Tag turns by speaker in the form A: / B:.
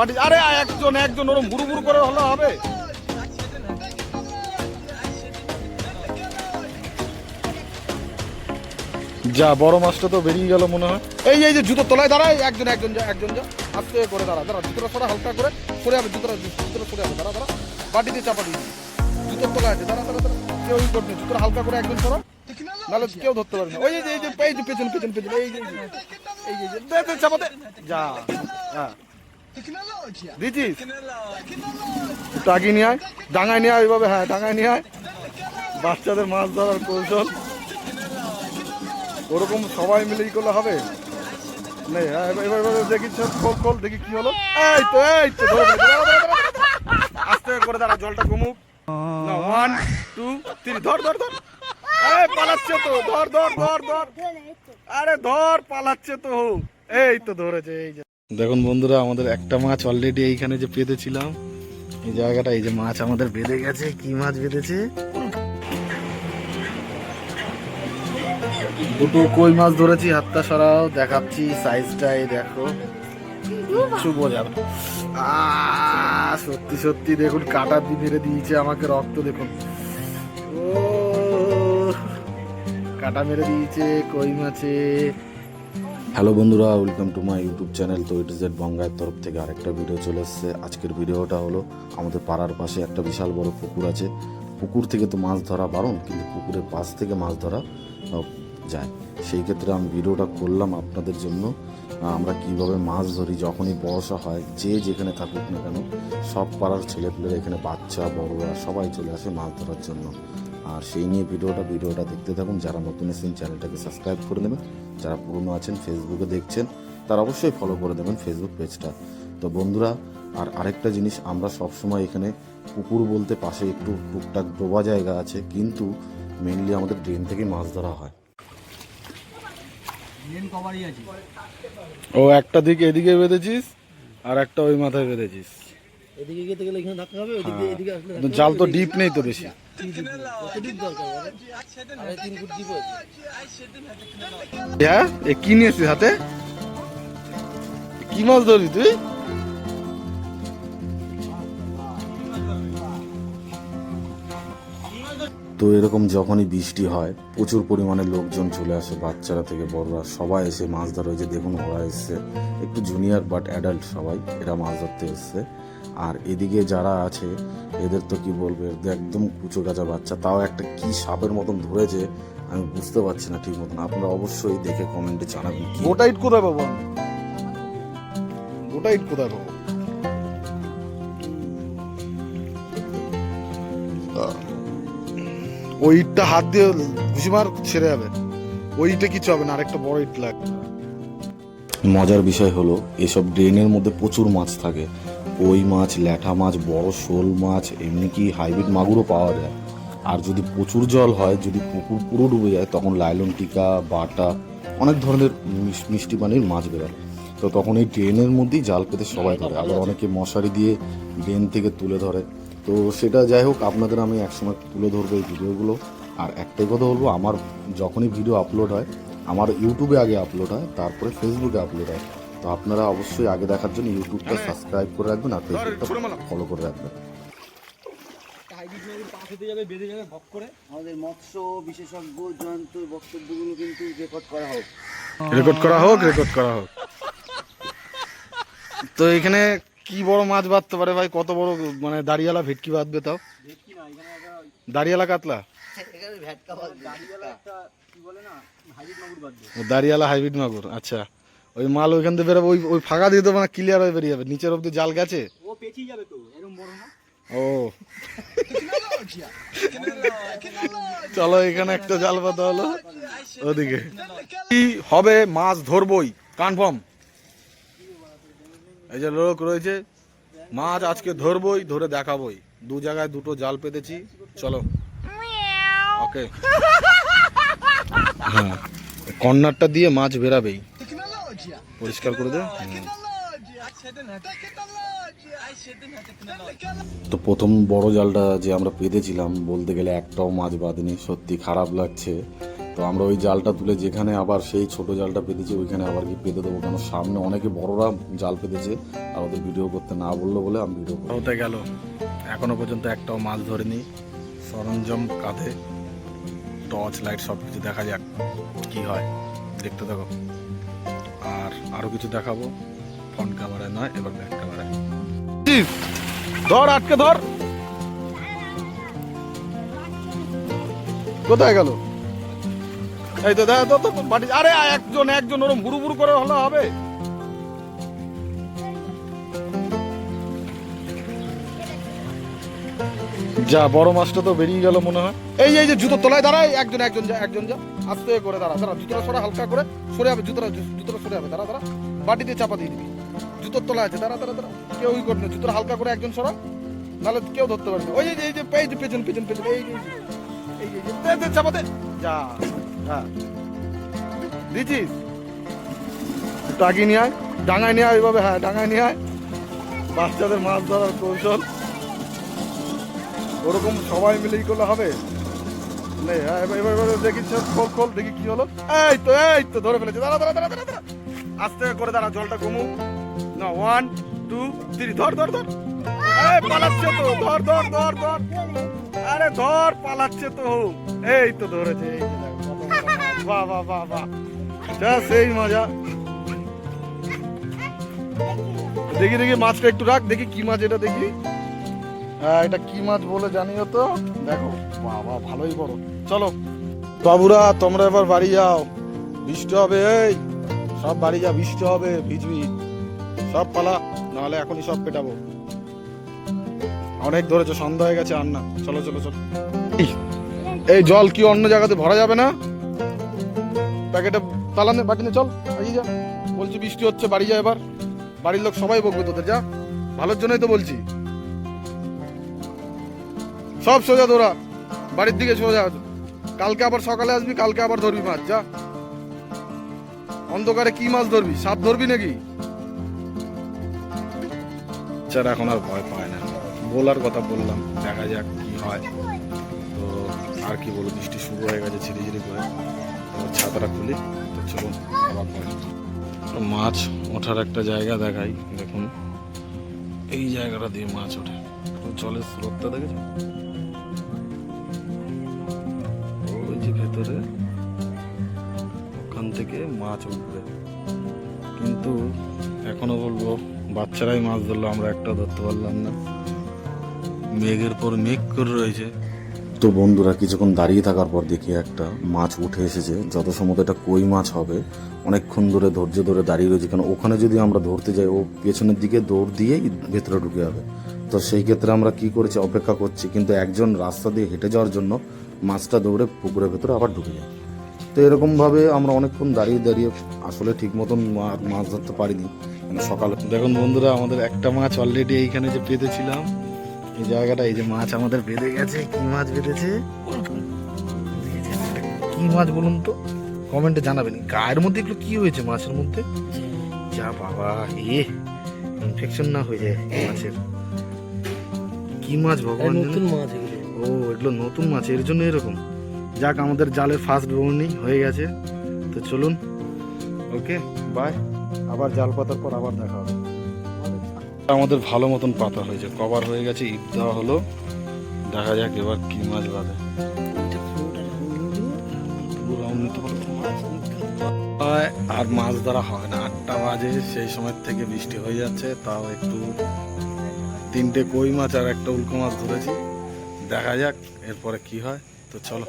A: বাটি আরে একজন একজন ওরম বুড়ু বুড়ু করে হলে হবে যা বড় মাছটা তো বেরিয়ে গেল মনে হয় এই এই যে জুতো তলায় দাঁড়ায় একজন একজন যা একজন যা আস্তে করে দাঁড়া দাঁড়া জুতোটা সরা হালকা করে সরে যাবে জুতোটা জুতোটা সরে যাবে দাঁড়া দাঁড়া বাটি দিয়ে চাপা দিয়ে জুতোর তলায় আছে দাঁড়া দাঁড়া দাঁড়া কেউ ই করবে জুতোটা হালকা করে একজন সরা নাহলে কেউ ধরতে পারবে না ওই যে এই যে পেছন পেছন পেছন এই যে এই যে, এই যে, এই যে দে দে চাপা দে যা হ্যাঁ দিছিস টাকি নিয়ে আয় ডাঙায় নিয়ে আয় ওইভাবে হ্যাঁ ডাঙায় নিয়ে আয়। বাচ্চাদের মাছ ধরার কৌশল। ওরকম সবাই মিলেই করলে হবে। নেই হ্যাঁ এবার এবার এবার দেখি খোল খোল দেখি কি হলো। এই তো এই তো ধরে ফেলেছি। দাঁড়া, দাঁড়া, দাঁড়া, দাঁড়া। আস্তে করে দাঁড়া জলটা কমুক ওয়ান টু থ্রি ধর ধর ধর। পালাচ্ছে তো ধর ধর ধর ধর। আরে ধর পালাচ্ছে তো। এই তো ধরেছে এই যে। দেখুন বন্ধুরা, আমাদের একটা মাছ অলরেডি এইখানে যে পেতেছিলাম এই জায়গাটা, এই যে মাছ আমাদের বেঁধে গেছে। কি মাছ বেঁধেছে? দুটো কই মাছ ধরেছি, হাতটা সরাও, দেখাচ্ছি সাইজটাই দেখো। কিচ্ছু বোঝা। সত্যি সত্যি দেখুন, কাটা দিয়ে মেরে দিয়েছে আমাকে রক্ত, দেখুন। কাটা মেরে দিয়েছে কই মাছে।
B: হ্যালো বন্ধুরা welcome to my YouTube channel তো ইট জেড বঙ্গায়ের তরফ থেকে আরেকটা ভিডিও চলে এসছে। আজকের ভিডিওটা হলো আমাদের পাড়ার পাশে একটা বিশাল বড় পুকুর আছে। পুকুর থেকে তো মাছ ধরা বারণ, কিন্তু পুকুরের পাশ থেকে মাছ ধরা যায়। সেই ক্ষেত্রে আমি ভিডিওটা করলাম আপনাদের জন্য। আমরা কীভাবে মাছ ধরি, যখনই বর্ষা হয়, যে যেখানে থাকুক না কেন, সব পাড়ার ছেলেপেলেরা এখানে বাচ্চা, বড়রা সবাই চলে আসে মাছ ধরার জন্য। আর সেই নিয়ে ভিডিওটা ভিডিওটা দেখতে থাকুন। যারা নতুন এসেছেন চ্যানেলটাকে সাবস্ক্রাইব করে নেবেন। যারা পুরনো আছেন ফেসবুকে দেখছেন তারা অবশ্যই ফলো করে দেবেন ফেসবুক পেজটা তো বন্ধুরা আর আরেকটা জিনিস আমরা সবসময় এখানে পুকুর বলতে পাশে একটু টুকটাক ডোবা জায়গা আছে কিন্তু মেনলি আমাদের ড্রেন থেকে মাছ ধরা হয়।
A: ও একটা দিকে এদিকে বেঁধেছিস আর একটা ওই মাথায় বেঁধেছিস।
C: এদিকে যেতে গেলে এখানে ধাক্কা হবে ওদিকে এদিকে আসলে
A: জাল তো ডিপ নেই তো বেশি। হ্যাঁ এ কি নিয়েছিস হাতে? কি মাছ ধরবি তুই?
B: তো এরকম যখনই বৃষ্টি হয় প্রচুর পরিমাণে লোকজন চলে আসে বাচ্চারা থেকে বড়রা সবাই এসে মাছ ধরা হয়েছে দেখুন ওরা এসছে। একটু জুনিয়র বাট অ্যাডাল্ট সবাই এরা মাছ ধরতে এসছে। আর এদিকে যারা আছে এদের তো কি বলবে একদম কুচো কাঁচা বাচ্চা। তাও একটা কি সাপের মতন ধরেছে আমি বুঝতে পারছি না ঠিক মতন। আপনারা অবশ্যই দেখে কমেন্টে জানাবেন কি।
A: গোটা ইট কোথায় পাবো? গোটা ইট কোথায় পাবো? ওই ইটটা হাত দিয়ে ঘুষি মার ছেড়ে যাবে। ওই ইটে কিছু হবে না আরেকটা বড় ইট লাগবে।
B: মজার বিষয় হলো এসব ড্রেনের মধ্যে প্রচুর মাছ থাকে। কই মাছ, ল্যাঠা মাছ, বড় শোল মাছ, এমনি কি হাইব্রিড মাগুরও পাওয়া যায়? আর যদি প্রচুর জল হয়, যদি পুকুর পুরো ডুবে যায়, তখন লাইলন টিকা, বাটা, অনেক ধরনের মিষ্টি পানির মাছ বেরোয়। তো তখন এই ড্রেনের মধ্যেই জাল পেতে সবাই ধরে। আবার অনেকে মশারি দিয়ে ড্রেন থেকে তুলে ধরে। তো সেটা যাই হোক, আপনাদের আমি একসময় তুলে ধরবো এই ভিডিওগুলো। আর একটাই কথা বলব, আমার যখনই ভিডিও আপলোড হয়, আমার ইউটিউবে আগে আপলোড হয়, তারপরে ফেসবুকে আপলোড হয়। তো আপনারা অবশ্যই আগে দেখার জন্য ইউটিউবটা সাবস্ক্রাইব করে রাখবেন আর ফেসবুকটা ফলো করে রাখবেন।
C: আমাদের মৎস্য বিশেষজ্ঞ জয়ন্ত বক্তব্যগুলো কিন্তু রেকর্ড করা হোক।
A: রেকর্ড করা হোক রেকর্ড করা হোক। তো এখানে কি বড় মাছ বাঁধতে পারে ভাই? কত বড় মানে দাঁড়িয়ালা ভেটকি বাঁধবে তাও? দাঁড়িয়ালা কাতলা? দাঁড়িয়ালা হাইব্রিড মাগুর আচ্ছা। ওই মাল ওইখান থেকে বেরোবে ওই ওই ফাঁকা দিয়ে তো মানে ক্লিয়ার হয়ে বেরিয়ে যাবে। নিচের অব্দি জাল গেছে?
C: ও পেঁচিয়ে যাবে তো এরকম বড় না?
A: ও। চলো এখানে একটা জাল পাতা হলো ওদিকে। কি হবে মাছ ধরবই কনফার্ম এই যে লোক রয়েছে মাছ আজকে ধরবই ধরে দেখাবই। দু জায়গায় দুটো জাল পেতেছি চলো। ওকে হ্যাঁ কর্নারটা দিয়ে মাছ বেরাবেই। পরিষ্কার করে দে।
B: তো প্রথম বড় জালটা যে আমরা পেতেছিলাম বলতে গেলে একটাও মাছ বাঁধেনি সত্যি খারাপ লাগছে। তো আমরা ওই জালটা তুলে যেখানে আবার সেই ছোট জালটা পেতেছি ওইখানে আবার কি পেতে দেবো। কেন সামনে অনেকে বড়রা জাল পেতেছে আর ওদের ভিডিও করতে না বলল বলে আমি ভিডিও
A: হতে গেল। এখনও পর্যন্ত একটাও মাছ ধরেনি। সরঞ্জাম কাঁধে টর্চ লাইট সব কিছু দেখা যাক কি হয়। দেখতে থাকো। আর আরও কিছু দেখাবো। ফ্রন্ট ক্যামেরায় নয়, এবার ব্যাক ক্যামেরায় ধর, আটকে ধর। কোথায় গেল? এই তো দেখা, তো বাড়ি আরে, একজন একজন ওরম বুড়ু বুড়ু করে হলে হবে। যা, বড় মাছটা তো বেরিয়ে গেল মনে হয়। এই এই যে জুতো তলায় দাঁড়ায়, একজন একজন যা একজন যা। আস্তে করে দাঁড়া দাঁড়া, জুতোটা সরা হালকা করে সরে যাবে জুতোটা জুতোটা সরে যাবে দাঁড়া দাঁড়া, বাটি দিয়ে চাপা দিয়ে দিবি। জুতোর তলায় আছে, দাঁড়া দাঁড়া দাঁড়া, কেউ ই করবে জুতোটা হালকা করে একজন সরা নাহলে কেউ ধরতে পারবে ওই যে, এই যে এই যে, পেছন পেছন পেছন, এই যে এই যে চাপা দে। যা হ্যাঁ দিছিস? একটু আগিয়ে আয়, ডাঙায় নিয়ে আয় ওইভাবে হ্যাঁ ডাঙায় নিয়ে আয়। বাচ্চাদের মাছ ধরার কৌশল। ওরকম সবাই মিলেই করলে হবে। এবার দেখি খোল খোল, দেখি কি হলো। এই তো এই তো দাঁড়া আস্তে করে দাঁড়া, জলটা না ওয়ান টু ধর ধর ধর। পালাচ্ছে তো, ধর ধর ধর ধর। আরে, ধর, পালাচ্ছে তো। এই তো ধরেছে সেই মজা। দেখি দেখি, মাছটা একটু রাখ, দেখি কি মাছ এটা, দেখি। এটা কি মাছ বলে জানিও তো? দেখো বাবা ভালোই বড়। চলো বাবুরা তোমরা এবার বাড়ি যাও। বৃষ্টি হবে এই সব বাড়ি যা বৃষ্টি হবে ভিজবি। সব পালা নাহলে এখনই সব পেটাবো। অনেক ধরেছো সন্ধ্যা হয়ে গেছে আর না। চলো চলো চলো। এই, জল কি অন্য জায়গাতে ভরা যাবে না? প্যাকেটে তালানে বাটিনে চল আগে যা। বলছি বৃষ্টি হচ্ছে বাড়ি যা এবার। বাড়ির লোক সবাই বকবে তোদের যা। ভালোর জন্যই তো বলছি। সব সোজা তোরা। বাড়ির দিকে সোজা। কালকে আবার সকালে আসবি, কালকে আবার ধরবি মাছ, যা। অন্ধকারে কি মাছ ধরবি? সাপ ধরবি নাকি? স্যার এখন আর ভয় পায় না। বলার কথা বললাম, দেখা যাক কি হয়। তো আর কি বলব, বৃষ্টি শুরু হয়ে গেছে, ঝিরি ঝিরি করে। ছাতাটা খুলি, তো চলুন, আবার মাছ ওঠার একটা জায়গা দেখাই, দেখুন। এই জায়গাটা দিয়ে মাছ ওঠে। জলের স্রোতটা দেখেছ? ভেতরে ওখান থেকে মাছ উঠবে। কিন্তু এখনও বলব, বাচ্চারাই মাছ ধরলো, আমরা একটা ধরতে পারলাম না। মেঘের পর মেঘ করে রয়েছে।
B: তো বন্ধুরা, কিছুক্ষণ দাঁড়িয়ে থাকার পর দেখি একটা মাছ উঠে এসেছে। যত সম্ভবত এটা কই মাছ হবে, অনেকক্ষণ ধরে ধৈর্য ধরে দাঁড়িয়ে রয়েছে। কারণ ওখানে যদি আমরা ধরতে যাই, ও পেছনের দিকে দৌড় দিয়েই ভেতরে ঢুকে যাবে। তো সেই ক্ষেত্রে আমরা কি করেছি, অপেক্ষা করছি। কিন্তু একজন রাস্তা দিয়ে হেঁটে যাওয়ার জন্য মাছটা দৌড়ে পুকুরের ভেতরে আবার ঢুকে যায়। তো এরকমভাবে আমরা অনেকক্ষণ দাঁড়িয়ে দাঁড়িয়ে আসলে ঠিক মতন মাছ ধরতে পারিনি। মানে সকালে
A: দেখুন বন্ধুরা আমাদের একটা মাছ অলরেডি এইখানে যে পেতেছিলাম এই জায়গাটা এই যে মাছ আমাদের বেঁধে গেছে কি মাছ বেঁধেছে? কি মাছ বলুন তো? কমেন্টে জানাবেন গায়ের মধ্যে এগুলো কি হয়েছে মাছের মধ্যে? যা বাবা এ ইনফেকশন না হয়ে যায় মাছের। কি মাছ ভগবান নতুন মাছ ও, এগুলো নতুন মাছ, এর জন্য এরকম। যাক, আমাদের জালের ফার্স্ট বৌনি হয়ে গেছে। তো চলুন। ওকে বাই আবার জাল পাতার পর আবার দেখা হবে। আমাদের ভালো মতন পাতা হয়েছে, কভার হয়ে গেছে, ইট দেওয়া হলো। দেখা যাক এবার কি মাছ বাঁধে। আর মাছ ধরা হয় না। আটটা বাজে, সেই সময় থেকে বৃষ্টি হয়ে যাচ্ছে, তাও একটু তিনটে কই মাছ আর একটা উল্কো মাছ ধরেছি। দেখা যাক এরপরে কি হয়। তো চলো